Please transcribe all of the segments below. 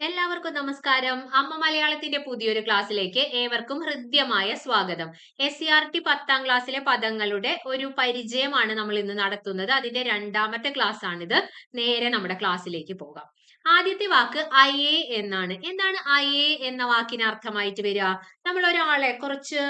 എല്ലാവർക്കും നമസ്കാരം. അമ്മ മലയാളത്തിന്റെ പുതിയൊരു ക്ലാസ്സിലേക്ക് ഏവർക്കും ഹൃദ്യമായ സ്വാഗതം. എസ് സി ആർ ടി പത്താം ക്ലാസ്സിലെ പദങ്ങളുടെ ഒരു പരിചയമാണ് നമ്മൾ ഇന്ന് നടത്തുന്നത്. അതിന്റെ രണ്ടാമത്തെ ക്ലാസ് ആണിത് നേരെ നമ്മുടെ ക്ലാസ്സിലേക്ക് പോകാം. ആദ്യത്തെ വാക്ക് ഐ എ എന്നാണ്. എന്താണ് ഐ എ എന്ന വാക്കിന് അർത്ഥമായിട്ട് വരിക? നമ്മൾ ഒരാളെ കുറച്ച്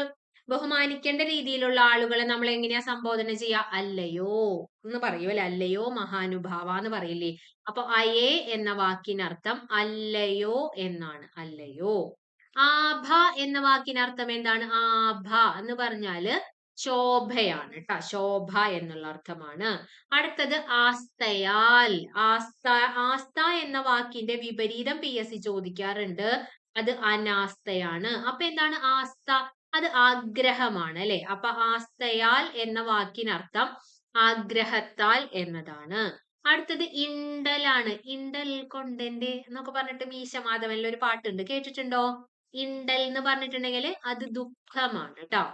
ബഹുമാനിക്കേണ്ട രീതിയിലുള്ള ആളുകളെ നമ്മൾ എങ്ങനെയാ സംബോധന ചെയ്യുക അല്ലയോ എന്ന് പറയുമല്ലേ അല്ലയോ മഹാനുഭാവ എന്ന് പറയില്ലേ? അപ്പൊ അയേ എന്ന വാക്കിനർത്ഥം അല്ലയോ എന്നാണ്. അല്ലയോ. ആഭ എന്ന വാക്കിനർത്ഥം എന്താണ്? ആഭ എന്ന് പറഞ്ഞാൽ ശോഭയാണ് കേട്ടോ. ശോഭ എന്നുള്ള അർത്ഥമാണ്. അടുത്തത് ആസ്തയാൽ. ആസ്ത ആസ്ത എന്ന വാക്കിന്റെ വിപരീതം പി എസ് സി ചോദിക്കാറുണ്ട്. അത് അനാസ്തയാണ്. അപ്പൊ എന്താണ് ആസ്ത? അത് ആഗ്രഹമാണ് അല്ലെ? അപ്പൊ ആസ്തയാൽ എന്ന വാക്കിനർത്ഥം ആഗ്രഹത്താൽ എന്നതാണ്. അടുത്തത് ഇണ്ടലാണ്. ഇണ്ടൽ കൊണ്ടെന്റെ എന്നൊക്കെ പറഞ്ഞിട്ട് മീശ മാധവനിൽ ഒരു പാട്ടുണ്ട്. കേട്ടിട്ടുണ്ടോ? ഇണ്ടൽ എന്ന് പറഞ്ഞിട്ടുണ്ടെങ്കിൽ അത് ദുഃഖമാണ് കേട്ടോ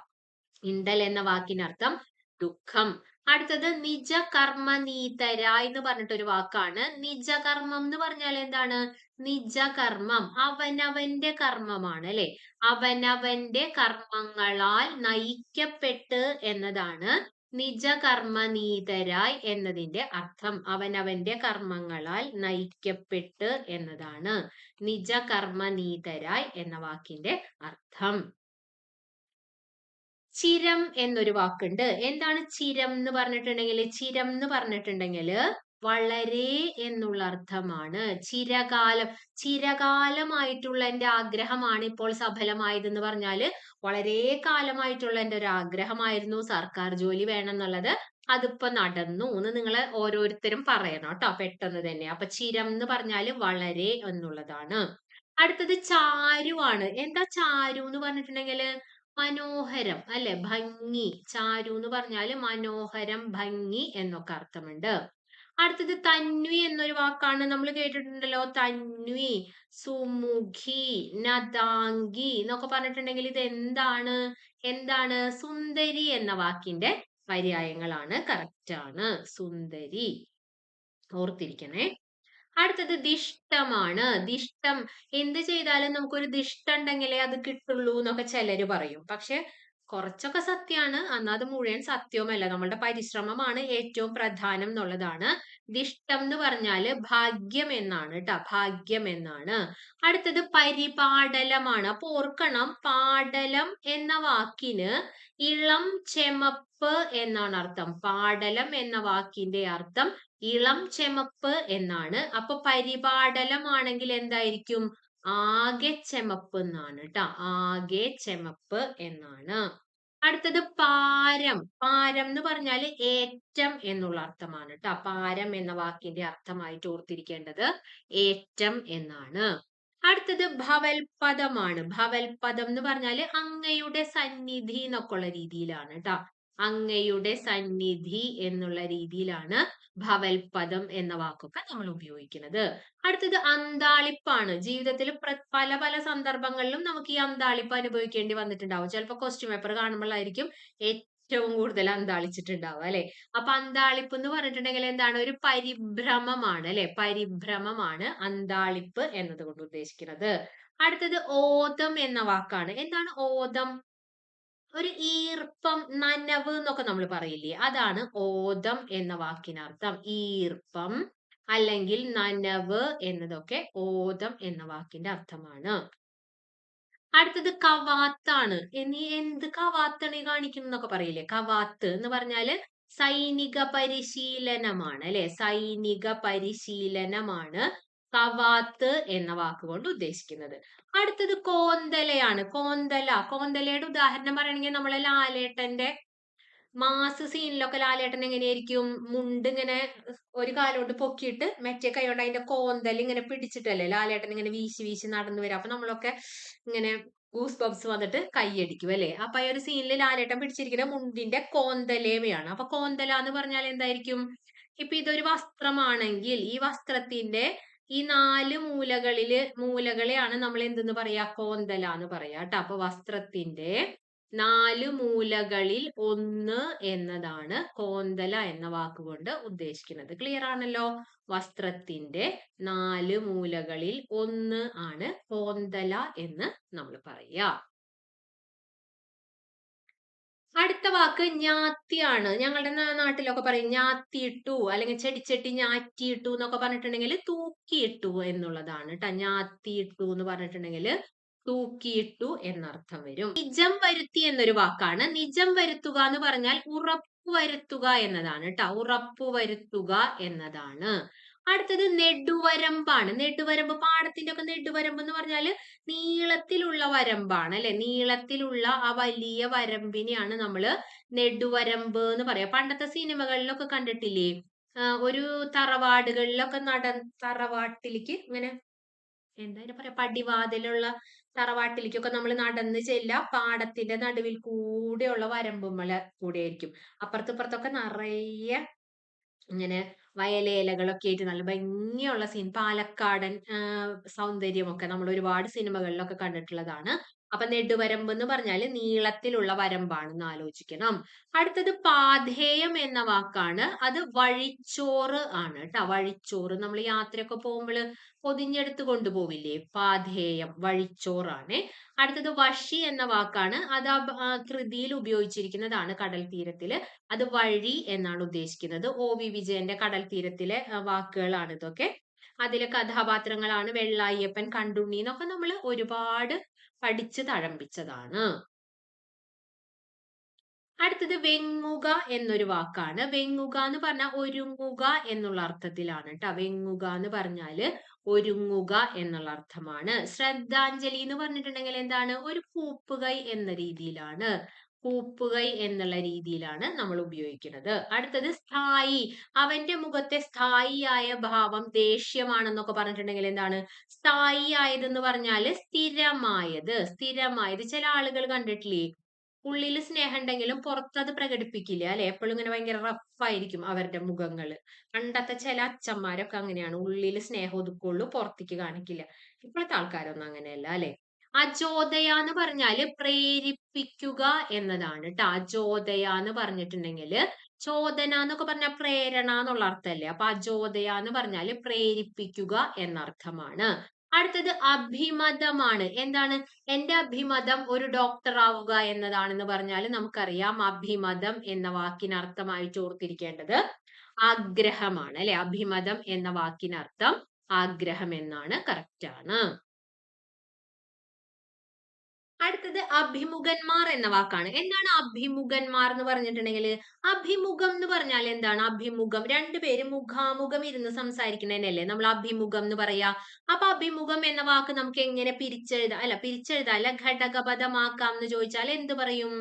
ഇണ്ടൽ എന്ന വാക്കിനർത്ഥം ദുഃഖം. അടുത്തത് നിജ കർമ്മനീതര എന്ന് പറഞ്ഞിട്ടൊരു വാക്കാണ്. നിജകർമ്മം എന്ന് പറഞ്ഞാൽ എന്താണ്? നിജകർമ്മം. അവനവന്റെ കർമ്മമാണ് അല്ലെ? അവനവന്റെ കർമ്മങ്ങളാൽ നയിക്കപ്പെട്ട് എന്നതാണ് നിജകർമ്മനീതരായി എന്നതിന്റെ അർത്ഥം. അവനവന്റെ കർമ്മങ്ങളാൽ നയിക്കപ്പെട്ട് എന്നതാണ് നിജകർമ്മനീതരായി എന്ന വാക്കിന്റെ അർത്ഥം. ചിരം എന്നൊരു വാക്കുണ്ട്. എന്താണ് ചിരം എന്ന് പറഞ്ഞിട്ടുണ്ടെങ്കിൽ? ചിരം എന്ന് പറഞ്ഞിട്ടുണ്ടെങ്കിൽ വളരെ എന്നുള്ള അർത്ഥമാണ്. ചിരകാലം ചിരകാലമായിട്ടുള്ള എന്റെ ആഗ്രഹമാണ് ഇപ്പോൾ സഫലമായതെന്ന് പറഞ്ഞാൽ വളരെ കാലമായിട്ടുള്ള എന്റെ ഒരു ആഗ്രഹമായിരുന്നു സർക്കാർ ജോലി വേണം എന്നുള്ളത് അതിപ്പോ നടന്നു എന്ന് നിങ്ങൾ ഓരോരുത്തരും പറയണം കേട്ടോ പെട്ടെന്ന് തന്നെ. അപ്പൊ ചിരം എന്ന് പറഞ്ഞാൽ വളരെ എന്നുള്ളതാണ്. അടുത്തത് ചാരുവാണ്. എന്താ ചാരു എന്ന് പറഞ്ഞിട്ടുണ്ടെങ്കിൽ? മനോഹരം അല്ലെ? ഭംഗി. ചാരു എന്ന് പറഞ്ഞാൽ മനോഹരം ഭംഗി എന്നൊക്കെ അർത്ഥമുണ്ട്. അടുത്തത് തന്വി എന്നൊരു വാക്കാണ് നമ്മൾ കേട്ടിട്ടുണ്ടല്ലോ. തന്വി സുമുഖി നദാംഗി എന്നൊക്കെ പറഞ്ഞിട്ടുണ്ടെങ്കിൽ ഇത് എന്താണ്? എന്താണ്? സുന്ദരി എന്ന വാക്കിന്റെ പര്യായങ്ങളാണ്. കറക്റ്റ് ആണ്. സുന്ദരി. ഓർത്തിരിക്കണേ. അടുത്തത് ദിഷ്ടമാണ്. ദിഷ്ടം എന്ത് ചെയ്താലും നമുക്കൊരു ദിഷ്ടം ഉണ്ടെങ്കിലേ അത് കിട്ടുള്ളൂ എന്നൊക്കെ ചിലര് പറയും. പക്ഷെ കുറച്ചൊക്കെ സത്യമാണ് എന്നാൽ അത് മുഴുവൻ സത്യവുമല്ല നമ്മളുടെ പരിശ്രമമാണ് ഏറ്റവും പ്രധാനം എന്നുള്ളതാണ്. ദിഷ്ടം എന്ന് പറഞ്ഞാൽ ഭാഗ്യം എന്നാണ് കേട്ടോ ഭാഗ്യം എന്നാണ്. അടുത്തത് പരിപാടലമാണ്. അപ്പൊ ഓർക്കണം പാടലം എന്ന വാക്കിന് ഇളം ചെമപ്പ് എന്നാണ് അർത്ഥം. പാടലം എന്ന വാക്കിന്റെ അർത്ഥം ഇളം ചെമപ്പ് എന്നാണ്. അപ്പൊ പരിപാടലമാണെങ്കിൽ എന്തായിരിക്കും? ആകെ ചെമപ്പ് എന്നാണ് കേട്ടോ ആകെ ചെമപ്പ് എന്നാണ്. അടുത്തത് പാരം. പാരം എന്ന് പറഞ്ഞാൽ ഏറ്റം എന്നുള്ള അർത്ഥമാണ് കേട്ടോ പാരം എന്ന വാക്കിന്റെ അർത്ഥമായിട്ട് ഓർത്തിരിക്കേണ്ടത് ഏറ്റം എന്നാണ്. അടുത്തത് ഭവൽപദമാണ്. ഭവൽപദം എന്ന് പറഞ്ഞാൽ അങ്ങയുടെ സന്നിധി എന്നൊക്കെ ഉള്ള രീതിയിലാണ് കേട്ടോ അങ്ങയുടെ സന്നിധി എന്നുള്ള രീതിയിലാണ് ഭവൽപദം എന്ന വാക്കൊക്കെ നമ്മൾ ഉപയോഗിക്കുന്നത്. അടുത്തത് അന്താളിപ്പാണ്. ജീവിതത്തിൽ പല പല സന്ദർഭങ്ങളിലും നമുക്ക് ഈ അന്താളിപ്പ് അനുഭവിക്കേണ്ടി വന്നിട്ടുണ്ടാവും. ചിലപ്പോൾ ക്വസ്റ്റ്യൻ പേപ്പർ കാണുമ്പോഴായിരിക്കും ഏറ്റവും കൂടുതൽ അന്താളിച്ചിട്ടുണ്ടാവുക അല്ലെ? അപ്പൊ അന്താളിപ്പ് എന്ന് പറഞ്ഞിട്ടുണ്ടെങ്കിൽ എന്താണ്? ഒരു പരിഭ്രമമാണ് അല്ലെ? പരിഭ്രമമാണ് അന്താളിപ്പ് എന്നത് കൊണ്ട് ഉദ്ദേശിക്കുന്നത്. അടുത്തത് ഓതം എന്ന വാക്കാണ്. എന്താണ് ഓതം ഒരു ഈർപ്പം നനവ് എന്നൊക്കെ നമ്മൾ പറയില്ലേ? അതാണ് ഓതം എന്ന വാക്കിനർത്ഥം. ഈർപ്പം അല്ലെങ്കിൽ നനവ് എന്നതൊക്കെ ഓതം എന്ന വാക്കിന്റെ അർത്ഥമാണ്. അടുത്തത് കവാത്താണ്. എന്നീ എന്ത് കവാത്താണ് കാണിക്കുന്നൊക്കെ പറയില്ലേ? കവാത്ത് എന്ന് പറഞ്ഞാൽ സൈനിക പരിശീലനമാണ് അല്ലെ? സൈനിക പരിശീലനമാണ് കവാത്ത് എന്ന വാക്കുകൊണ്ട് ഉദ്ദേശിക്കുന്നത്. അടുത്തത് കോന്തലയാണ്. കോന്തല. കോന്തലയുടെ ഉദാഹരണം പറയണെങ്കിൽ നമ്മളെ ലാലേട്ടന്റെ മാസ് സീനിലൊക്കെ ലാലേട്ടൻ എങ്ങനെയായിരിക്കും? മുണ്ട് ഇങ്ങനെ ഒരു കാലോട്ട് പൊക്കിയിട്ട് മറ്റേ കൈകൊണ്ട് അതിന്റെ കോന്തൽ ഇങ്ങനെ പിടിച്ചിട്ടല്ലേ ലാലേട്ടൻ ഇങ്ങനെ വീശി വീശി നടന്നു വരാം. അപ്പൊ നമ്മളൊക്കെ ഇങ്ങനെ ഗൂസ് ബബ്സ് വന്നിട്ട് കൈയടിക്കും അല്ലെ? അപ്പൊ ആ ഒരു സീനിൽ ലാലേട്ടൻ പിടിച്ചിരിക്കുന്ന മുണ്ടിന്റെ കോന്തലേമയാണ്. അപ്പൊ കോന്തല എന്ന് പറഞ്ഞാൽ എന്തായിരിക്കും? ഇപ്പൊ ഇതൊരു വസ്ത്രമാണെങ്കിൽ ഈ വസ്ത്രത്തിന്റെ ഈ നാല് മൂലകളിൽ മൂലകളെയാണ് നമ്മൾ എന്തെന്ന് പറയാ? കോന്തല എന്ന് പറയാ കേട്ടോ അപ്പൊ വസ്ത്രത്തിന്റെ നാല് മൂലകളിൽ ഒന്ന് എന്നതാണ് കോന്തല എന്ന വാക്കുകൊണ്ട് ഉദ്ദേശിക്കുന്നത്. ക്ലിയർ ആണല്ലോ? വസ്ത്രത്തിന്റെ നാല് മൂലകളിൽ ഒന്ന് ആണ് കോന്തല എന്ന് നമ്മൾ പറയുക അടുത്ത വാക്ക് ഞാത്തിയാണ്. ഞങ്ങളുടെ നാട്ടിലൊക്കെ പറയും ഞാത്തിയിട്ടു അല്ലെങ്കിൽ ചെടിച്ചട്ടി ഞാറ്റിയിട്ടു എന്നൊക്കെ പറഞ്ഞിട്ടുണ്ടെങ്കിൽ തൂക്കിയിട്ടു എന്നുള്ളതാണ് കേട്ടോ ഞാത്തിയിട്ടു എന്ന് പറഞ്ഞിട്ടുണ്ടെങ്കിൽ തൂക്കിയിട്ടു എന്നർത്ഥം വരും. നിജം വരുത്തി എന്നൊരു വാക്കാണ്. നിജം വരുത്തുക എന്ന് പറഞ്ഞാൽ ഉറപ്പ് വരുത്തുക എന്നതാണ് കേട്ടോ ഉറപ്പ് വരുത്തുക എന്നതാണ്. അടുത്തത് നെടുവരമ്പാണ്. നെടുവരമ്പ് പാടത്തിന്റെ ഒക്കെ നെടുവരമ്പ് എന്ന് പറഞ്ഞാൽ നീളത്തിലുള്ള വരമ്പാണ് അല്ലെ? നീളത്തിലുള്ള ആ വലിയ വരമ്പിനെയാണ് നമ്മൾ നെടുവരമ്പ് എന്ന് പറയാ. പണ്ടത്തെ സിനിമകളിലൊക്കെ കണ്ടിട്ടില്ലേ? ഒരു തറവാടുകളിലൊക്കെ നട തറവാട്ടിലേക്ക് ഇങ്ങനെ എന്താ പറയാ? പടിവാതിലുള്ള തറവാട്ടിലേക്കൊക്കെ നമ്മൾ നടന്ന് ചെല്ല പാടത്തിന്റെ നടുവിൽ കൂടെയുള്ള വരമ്പുമ്മല കൂടെ ആയിരിക്കും അപ്പുറത്തിപ്പുറത്തൊക്കെ നിറയെ ഇങ്ങനെ വയലേലകളൊക്കെ ആയിട്ട് നല്ല ഭംഗിയുള്ള സീൻ. പാലക്കാടൻ സൗന്ദര്യമൊക്കെ നമ്മൾ ഒരുപാട് സിനിമകളിലൊക്കെ കണ്ടിട്ടുള്ളതാണ്. അപ്പൊ നെടുവരമ്പ് എന്ന് പറഞ്ഞാൽ നീളത്തിലുള്ള വരമ്പാണെന്ന് ആലോചിക്കണം. അടുത്തത് പാധേയം എന്ന വാക്കാണ്. അത് വഴിച്ചോറ് ആണ് കേട്ടോ. വഴിച്ചോറ് നമ്മൾ യാത്രയൊക്കെ പോകുമ്പോൾ പൊതിഞ്ഞെടുത്ത് കൊണ്ടുപോവില്ലേ? പാധേയം വഴിച്ചോറാണ്. അടുത്തത് വഷി എന്ന വാക്കാണ്. അത് കൃതിയിൽ ഉപയോഗിച്ചിരിക്കുന്നതാണ് കടൽ തീരത്തിൽ അത് വഴി എന്നാണ് ഉദ്ദേശിക്കുന്നത്. ഒ വി വിജയന്റെ കടൽ തീരത്തിലെ വാക്കുകളാണ് ഇതൊക്കെ. അതിലെ കഥാപാത്രങ്ങളാണ് വെള്ളായ്യപ്പൻ കണ്ടുണ്ണി എന്നൊക്കെ നമ്മൾ ഒരുപാട് പഠിച്ച് തഴമ്പിച്ചതാണ് അടുത്തത് വെങ്ങുക എന്നൊരു വാക്കാണ്. വെങ്ങുക എന്ന് പറഞ്ഞാൽ ഒരുങ്ങുക എന്നുള്ള അർത്ഥത്തിലാണ് കേട്ടോ വെങ്ങുക എന്ന് പറഞ്ഞാൽ ഒരുങ്ങുക എന്നുള്ള അർത്ഥമാണ്. ശ്രദ്ധാഞ്ജലി എന്ന് പറഞ്ഞിട്ടുണ്ടെങ്കിൽ എന്താണ്? ഒരു കൂപ്പുകൈ എന്ന രീതിയിലാണ്. കൂപ്പുകൈ എന്നുള്ള രീതിയിലാണ് നമ്മൾ ഉപയോഗിക്കുന്നത്. അടുത്തത് സ്ഥായി. അവന്റെ മുഖത്തെ സ്ഥായിയായ ഭാവം ദേഷ്യമാണെന്നൊക്കെ പറഞ്ഞിട്ടുണ്ടെങ്കിൽ എന്താണ്? സ്ഥായി ആയതെന്ന് പറഞ്ഞാൽ സ്ഥിരമായത്. സ്ഥിരമായത്. ചില ആളുകൾ കണ്ടിട്ടില്ലേ? ഉള്ളിൽ സ്നേഹം ഉണ്ടെങ്കിലും പുറത്തത് പ്രകടിപ്പിക്കില്ല അല്ലെ? എപ്പോഴും ഇങ്ങനെ ഭയങ്കര റഫായിരിക്കും അവരുടെ മുഖങ്ങൾ പണ്ടത്തെ ചില അച്ഛന്മാരൊക്കെ അങ്ങനെയാണ്. ഉള്ളിൽ സ്നേഹം ഒതുക്കുള്ളൂ പുറത്തേക്ക് കാണിക്കില്ല. ഇപ്പോഴത്തെ ആൾക്കാരൊന്നും അങ്ങനെയല്ല അല്ലെ? അജോദയ എന്ന് പറഞ്ഞാൽ പ്രേരിപ്പിക്കുക എന്നതാണ് കേട്ടോ അജോദയ എന്ന് പറഞ്ഞിട്ടുണ്ടെങ്കിൽ ചോദന എന്നൊക്കെ പറഞ്ഞാൽ പ്രേരണ എന്നുള്ള അർത്ഥമല്ലേ അപ്പൊ അജോദയ എന്ന് പറഞ്ഞാൽ പ്രേരിപ്പിക്കുക എന്നർത്ഥമാണ്. അടുത്തത് അഭിമതമാണ്. എന്താണ്? എന്റെ അഭിമതം ഒരു ഡോക്ടർ ആവുക എന്നതാണെന്ന് പറഞ്ഞാൽ നമുക്കറിയാം അഭിമതം എന്ന വാക്കിന് അർത്ഥമായിട്ട് ഓർത്തിരിക്കേണ്ടത് ആഗ്രഹമാണ് അല്ലെ? അഭിമതം എന്ന വാക്കിനർത്ഥം ആഗ്രഹം എന്നാണ്. കറക്റ്റ് ആണ്. അടുത്തത് അഭിമുഖന്മാർ എന്ന വാക്കാണ്. എന്താണ് അഭിമുഖന്മാർ എന്ന് പറഞ്ഞിട്ടുണ്ടെങ്കിൽ അഭിമുഖം എന്ന് പറഞ്ഞാൽ എന്താണ്? അഭിമുഖം. രണ്ടുപേരും മുഖാമുഖം ഇരുന്ന് സംസാരിക്കുന്നതിനല്ലേ നമ്മൾ അഭിമുഖം എന്ന് പറയാ. അപ്പൊ അഭിമുഖം എന്ന വാക്ക് നമുക്ക് എങ്ങനെ പിരിച്ചെഴുതാം? അല്ല പിരിച്ചെഴുതാം. അല്ല ഘടകപദമാക്കാം എന്ന് ചോദിച്ചാൽ എന്ത് പറയും?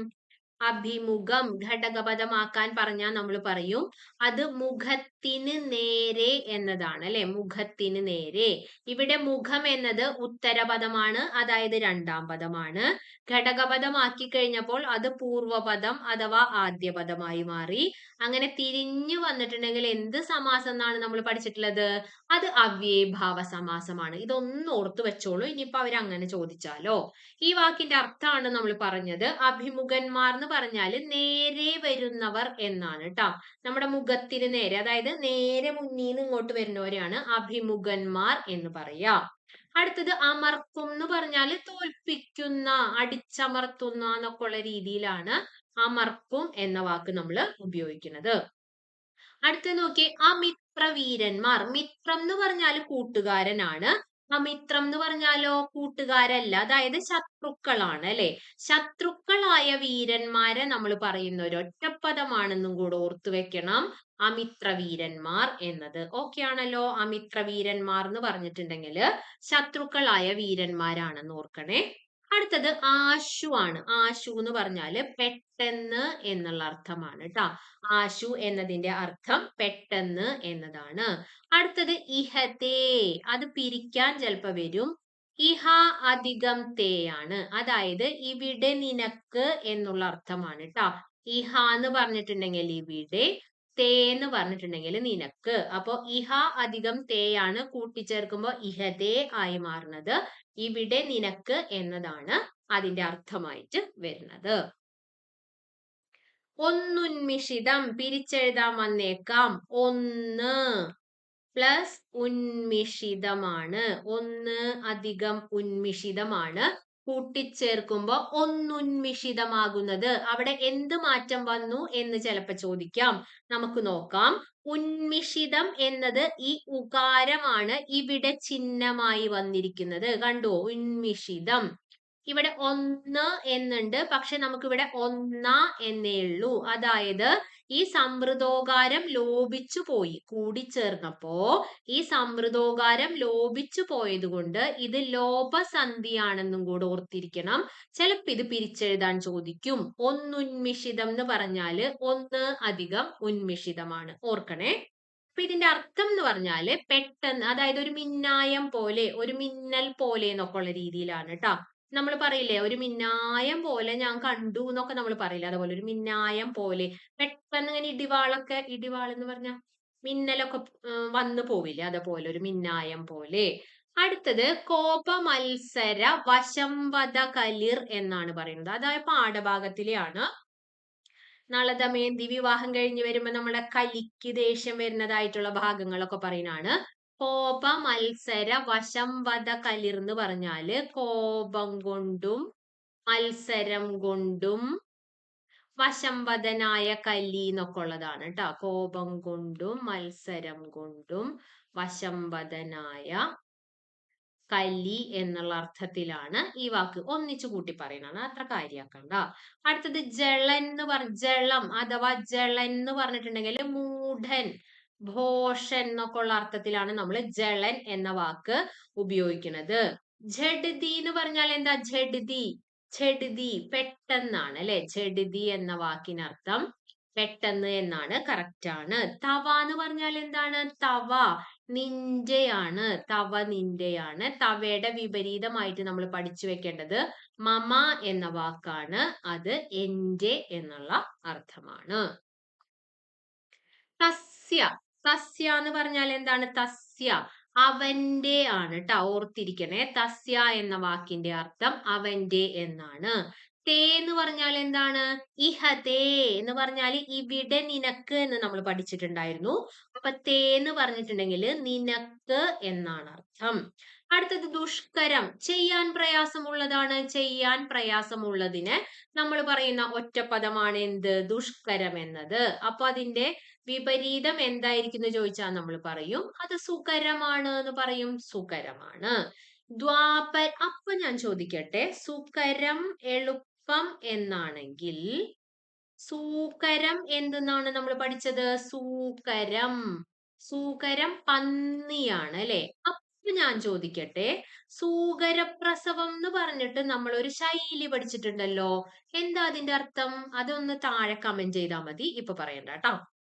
അഭിമുഖം ഘടകപദമാക്കാൻ പറഞ്ഞാൽ നമ്മൾ പറയും. അത് മുഖത്തിന് നേരെ എന്നതാണ് അല്ലെ? മുഖത്തിന് നേരെ. ഇവിടെ മുഖം എന്നത് ഉത്തരപദമാണ് അതായത് രണ്ടാം പദമാണ്. ഘടകപദമാക്കി കഴിഞ്ഞപ്പോൾ അത് പൂർവപദം അഥവാ ആദ്യപദമായി മാറി. അങ്ങനെ തിരിഞ്ഞു വന്നിട്ടുണ്ടെങ്കിൽ എന്ത് സമാസം എന്നാണ് നമ്മൾ പഠിച്ചിട്ടുള്ളത്? അത് അവ്യഭാവ സമാസമാണ്. ഇതൊന്നും ഓർത്തു വെച്ചോളൂ. ഇനിയിപ്പോ അവർ അങ്ങനെ ചോദിച്ചാലോ? ഈ വാക്കിന്റെ അർത്ഥമാണ് നമ്മൾ പറഞ്ഞത്. അഭിമുഖന്മാർ എന്ന് പറഞ്ഞാൽ നേരെ വരുന്നവർ എന്നാണ് കേട്ടോ നമ്മുടെ മുഖത്തിന് നേരെ അതായത് നേരെ മുന്നിൽ നിന്ന് ഇങ്ങോട്ട് വരുന്നവരെയാണ് അഭിമുഖന്മാർ എന്ന് പറയാ. അടുത്തത് അമർക്കും എന്ന് പറഞ്ഞാൽ തോൽപ്പിക്കുന്ന അടിച്ചമർത്തുന്ന എന്നൊക്കെ ഉള്ള രീതിയിലാണ് അമർക്കും എന്ന വാക്ക് നമ്മൾ ഉപയോഗിക്കുന്നത്. അടുത്ത നോക്കി അമിത്രവീരന്മാർ. മിത്രം എന്ന് പറഞ്ഞാൽ കൂട്ടുകാരനാണ്. അമിത്രം എന്ന് പറഞ്ഞാലോ കൂട്ടുകാരല്ല. അതായത് ശത്രുക്കളാണ് അല്ലെ? ശത്രുക്കളായ വീരന്മാരെ നമ്മൾ പറയുന്ന ഒരു ഒറ്റപ്പദമാണെന്നും കൂടെ ഓർത്തു വെക്കണം. അമിത്ര വീരന്മാർ എന്നത്. ഓക്കെ ആണല്ലോ? അമിത്ര വീരന്മാർ എന്ന് പറഞ്ഞിട്ടുണ്ടെങ്കിൽ ശത്രുക്കളായ വീരന്മാരാണെന്ന് ഓർക്കണേ. അടുത്തത് ആശു ആണ്. ആശു എന്ന് പറഞ്ഞാൽ പെട്ടെന്ന് എന്നുള്ള അർത്ഥമാണ് കേട്ടോ ആശു എന്നതിന്റെ അർത്ഥം പെട്ടെന്ന് എന്നതാണ്. അടുത്തത് ഇഹതേ. അത് പിരിക്കാൻ ചിലപ്പോ വരും. ഇഹ അധികം തേ ആണ്. അതായത് ഇവിടെ നിനക്ക് എന്നുള്ള അർത്ഥമാണ് കേട്ടോ ഇഹ എന്ന് പറഞ്ഞിട്ടുണ്ടെങ്കിൽ ഇവിടെ തേ എന്ന് പറഞ്ഞിട്ടുണ്ടെങ്കിൽ നിനക്ക്. അപ്പോ ഇഹ അധികം തേയാണ് ആണ് കൂട്ടിച്ചേർക്കുമ്പോൾ ഇഹതേ ആയി മാറുന്നത് ഇവിടെ നിനക്ക് എന്നതാണ് അതിന്റെ അർത്ഥമായിട്ട് വരുന്നത്. ഒന്നുന്മിഷിതം പിരിച്ചെഴുതാൻ വന്നേക്കാം. ഒന്ന് പ്ലസ് ഉന്മിഷിതമാണ്. ഒന്ന് അധികം ഉന്മിഷിതമാണ്. കൂട്ടിച്ചേർക്കുമ്പോ ഒന്നുന്മിഷിതമാകുന്നത് അവിടെ എന്ത് മാറ്റം വന്നു എന്ന് ചിലപ്പോ ചോദിക്കാം. നമുക്ക് നോക്കാം. ഉന്മിഷിതം എന്നത് ഈ ഉകാരമാണ് ഇവിടെ ചിഹ്നമായി വന്നിരിക്കുന്നത്. കണ്ടോ? ഉന്മിഷിതം ഇവിടെ ഒന്ന് എന്നുണ്ട്. പക്ഷെ നമുക്കിവിടെ ഒന്ന എന്നേ ഉള്ളൂ. അതായത് ഈ സമൃദ്ധോകാരം ലോപിച്ചു പോയി. കൂടിച്ചേർന്നപ്പോ ഈ സമൃദ്ധോകാരം ലോപിച്ചു പോയത് കൊണ്ട് ഇത് ലോപസന്ധിയാണെന്നും കൂടെ ഓർത്തിരിക്കണം. ചിലപ്പോ ഇത് പിരിച്ചെഴുതാൻ ചോദിക്കും. ഒന്നുന്മിഷിതം എന്ന് പറഞ്ഞാൽ ഒന്ന് അധികം ഉന്മിഷിതമാണ്. ഓർക്കണേ. അപ്പൊ ഇതിന്റെ അർത്ഥം എന്ന് പറഞ്ഞാൽ പെട്ടെന്ന് അതായത് ഒരു മിന്നായം പോലെ ഒരു മിന്നൽ പോലെ എന്നൊക്കെ ഉള്ള രീതിയിലാണ് കേട്ടോ നമ്മൾ പറയില്ലേ ഒരു മിന്നായം പോലെ ഞാൻ കണ്ടു എന്നൊക്കെ നമ്മൾ പറയില്ലേ? അതുപോലെ ഒരു മിന്നായം പോലെ പെട്ടെന്ന് ഇങ്ങനെ ഇടിവാളൊക്കെ ഇടിവാൾ എന്ന് പറഞ്ഞ മിന്നലൊക്കെ വന്നു പോവില്ലേ? അതുപോലെ ഒരു മിന്നായം പോലെ. അടുത്തത് കോപ മത്സര വശംവദ കലിർ എന്നാണ് പറയുന്നത്. അതായത് പാഠഭാഗത്തിലെയാണ്. നളദമയന്തി വിവാഹം കഴിഞ്ഞ് വരുമ്പോ നമ്മളെ കലിക്ക് ദേഷ്യം വരുന്നതായിട്ടുള്ള ഭാഗങ്ങളൊക്കെ പറയുന്നതാണ്. കോപ മത്സര വശംവദ കലിർ എന്ന് പറഞ്ഞാൽ കോപം കൊണ്ടും മത്സരം കൊണ്ടും വശംവദനായ കലി എന്നൊക്കെ ഉള്ളതാണ് കേട്ടോ കോപം കൊണ്ടും മത്സരം കൊണ്ടും വശംവദനായ കലി എന്നുള്ള അർത്ഥത്തിലാണ് ഈ വാക്ക് ഒന്നിച്ചു കൂട്ടി പറയുന്നത്. അത്ര കാര്യാക്കണ്ട അടുത്തത് ജളൻ എന്ന് പറ ജളം അഥവാ ജളൻ എന്ന് പറഞ്ഞിട്ടുണ്ടെങ്കിൽ മൂഢൻ. ഭോഷൻ എന്നൊക്കെ ഉള്ള അർത്ഥത്തിലാണ് നമ്മൾ ജളൻ എന്ന വാക്ക് ഉപയോഗിക്കുന്നത്. ഝഡ്തി എന്ന് പറഞ്ഞാൽ എന്താ? ഝഡ്തി ഝഡ്തി പെട്ടെന്നാണ് അല്ലെ? ഝഡ്തി എന്ന വാക്കിനർത്ഥം പെട്ടെന്ന് എന്നാണ് കറക്റ്റ് ആണ്. തവ എന്ന് പറഞ്ഞാൽ എന്താണ്? തവ നിന്റെയാണ് തവ നിന്റെയാണ് തവയുടെ വിപരീതമായിട്ട് നമ്മൾ പഠിച്ചു വെക്കേണ്ടത് മമ എന്ന വാക്കാണ്. അത് എന്റെ എന്നുള്ള അർത്ഥമാണ്. തസ്യ. തസ്യ എന്ന് പറഞ്ഞാൽ എന്താണ്? തസ്യ. അവന്റെ ആണ് കേട്ടോ ഓർത്തിരിക്കണേ. തസ്യ എന്ന വാക്കിന്റെ അർത്ഥം അവന്റെ എന്നാണ്. തേ എന്ന് പറഞ്ഞാൽ എന്താണ്? ഇഹതേ എന്ന് പറഞ്ഞാൽ ഇവിടെ നിനക്ക് എന്ന് നമ്മൾ പഠിച്ചിട്ടുണ്ടായിരുന്നു. അപ്പൊ തേ എന്ന് പറഞ്ഞിട്ടുണ്ടെങ്കിൽ നിനക്ക് എന്നാണ് അർത്ഥം. അടുത്തത് ദുഷ്കരം. ചെയ്യാൻ പ്രയാസമുള്ളതാണ്. ചെയ്യാൻ പ്രയാസമുള്ളതിന് നമ്മൾ പറയുന്ന ഒറ്റപ്പദമാണ് എന്ത്? ദുഷ്കരം എന്നത്. അപ്പൊ അതിന്റെ വിപരീതം എന്തായിരിക്കും എന്ന് ചോദിച്ചാൽ നമ്മൾ പറയും. അത് സുകരമാണ് എന്ന് പറയും. സുകരമാണ് ദ്വാപ അപ്പൊ ഞാൻ ചോദിക്കട്ടെ. സുകരം എളുപ്പം എന്നാണെങ്കിൽ സൂകരം എന്തെന്നാണ് നമ്മൾ പഠിച്ചത്? സൂകരം സൂകരം പന്നിയാണ് അല്ലെ? അപ്പൊ ഞാൻ ചോദിക്കട്ടെ. സൂകരപ്രസവം എന്ന് പറഞ്ഞിട്ട് നമ്മൾ ഒരു ശൈലി പഠിച്ചിട്ടുണ്ടല്ലോ. എന്താ അതിന്റെ അർത്ഥം? അതൊന്ന് താഴെ കമന്റ് ചെയ്താൽ മതി. ഇപ്പൊ പറയണ്ട കേട്ടോ.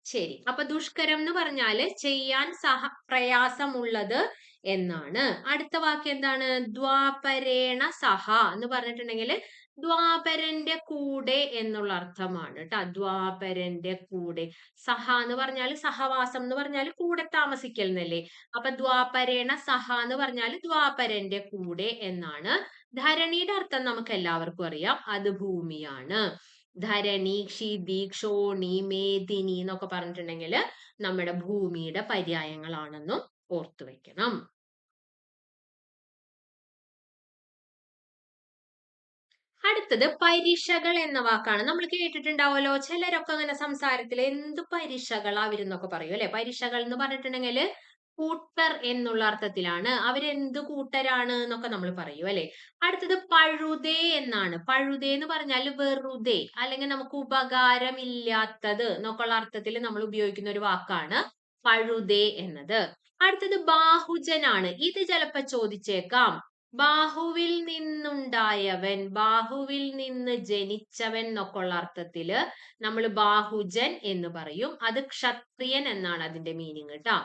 ശരി. അപ്പൊ ദുഷ്കരം എന്ന് പറഞ്ഞാൽ ചെയ്യാൻ സഹ പ്രയാസമുള്ളത് എന്നാണ്. അടുത്ത വാക്ക് എന്താണ്? ദ്വാപരേണ സഹ എന്ന് പറഞ്ഞിട്ടുണ്ടെങ്കിൽ ദ്വാപരന്റെ കൂടെ എന്നുള്ള അർത്ഥമാണ് കേട്ടോ ദ്വാപരന്റെ കൂടെ. സഹ എന്ന് പറഞ്ഞാൽ സഹവാസം എന്ന് പറഞ്ഞാൽ കൂടെ താമസിക്കൽ എന്നല്ലേ അപ്പൊ ദ്വാപരേണ സഹ എന്ന് പറഞ്ഞാൽ ദ്വാപരന്റെ കൂടെ എന്നാണ്. ധരണിയുടെ അർത്ഥം നമുക്ക് എല്ലാവർക്കും അറിയാം. അത് ഭൂമിയാണ്. ധരണി ക്ഷിതി ക്ഷോണി മേദിനി എന്നൊക്കെ പറഞ്ഞിട്ടുണ്ടെങ്കിൽ നമ്മുടെ ഭൂമിയുടെ പര്യായങ്ങളാണെന്നും ഓർത്തു വെക്കണം. അടുത്തത് പരീക്ഷകൾ എന്ന വാക്കാണ്. നമ്മൾ കേട്ടിട്ടുണ്ടാവുമല്ലോ ചിലരൊക്കെ അങ്ങനെ സംസാരത്തിൽ എന്ത് പരീക്ഷകളാ വരുന്നൊക്കെ പറയും അല്ലെ? പരീക്ഷകൾ എന്ന് പറഞ്ഞിട്ടുണ്ടെങ്കിൽ കൂട്ടർ എന്നുള്ള അർത്ഥത്തിലാണ്. അവരെന്ത് കൂട്ടരാണ് എന്നൊക്കെ നമ്മൾ പറയും അല്ലെ? അടുത്തത് പഴുതേ എന്നാണ്. പഴുതേ എന്ന് പറഞ്ഞാൽ വെറുതെ അല്ലെങ്കിൽ നമുക്ക് ഉപകാരമില്ലാത്തത് എന്നൊക്കെയുള്ള അർത്ഥത്തിൽ നമ്മൾ ഉപയോഗിക്കുന്ന ഒരു വാക്കാണ് പഴുതേ എന്നത്. അടുത്തത് ബാഹുജനാണ്. ഇത് ചിലപ്പോ ചോദിച്ചേക്കാം. ബാഹുവിൽ നിന്നുണ്ടായവൻ ബാഹുവിൽ നിന്ന് ജനിച്ചവൻ എന്നൊക്കെ ഉള്ള അർത്ഥത്തിൽ നമ്മൾ ബാഹുജൻ എന്ന് പറയും. അത് ക്ഷത്രിയൻ എന്നാണ് അതിന്റെ മീനിങ് കേട്ടോ.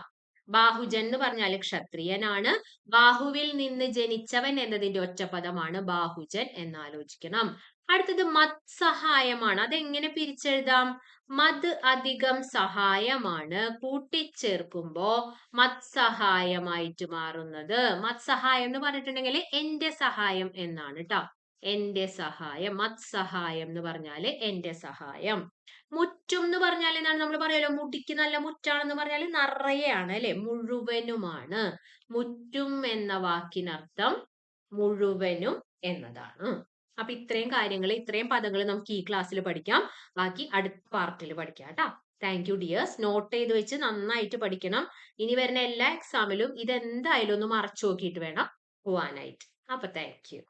ബാഹുജൻ എന്ന് പറഞ്ഞാൽ ക്ഷത്രിയനാണ്. ബാഹുവിൽ നിന്ന് ജനിച്ചവൻ എന്നതിന്റെ ഒറ്റപദമാണ് ബാഹുജൻ എന്നാലോചിക്കണം. അടുത്തത് മത് സഹായമാണ്. അതെങ്ങനെ പിരിച്ചെഴുതാം? മത് അധികം സഹായമാണ്. കൂട്ടിച്ചേർക്കുമ്പോ മത് സഹായമായിട്ട് മാറുന്നത്. മത് സഹായം എന്ന് പറഞ്ഞിട്ടുണ്ടെങ്കിൽ എന്റെ സഹായം എന്നാണ് കേട്ടോ എന്റെ സഹായം മത് സഹായം എന്ന് പറഞ്ഞാൽ എന്റെ സഹായം. മുറ്റും എന്ന് പറഞ്ഞാൽ എന്താണ് നമ്മൾ പറയുമല്ലോ മുടിക്ക് നല്ല മുറ്റാണെന്ന് പറഞ്ഞാൽ നിറയെയാണ് അല്ലെ? മുഴുവനുമാണ്. മുറ്റും എന്ന വാക്കിനർത്ഥം മുഴുവനും എന്നതാണ്. അപ്പൊ ഇത്രയും കാര്യങ്ങൾ ഇത്രയും പദങ്ങൾ നമുക്ക് ഈ ക്ലാസ്സിൽ പഠിക്കാം. ബാക്കി അടുത്ത പാർട്ടിൽ പഠിക്കാം കേട്ടോ. താങ്ക് യു ഡിയേഴ്സ് നോട്ട് ചെയ്ത് വെച്ച് നന്നായിട്ട് പഠിക്കണം. ഇനി വരുന്ന എല്ലാ എക്സാമിലും ഇതെന്തായാലും ഒന്ന് മറച്ചു നോക്കിയിട്ട് വേണം പോവാനായിട്ട്. അപ്പൊ താങ്ക് യു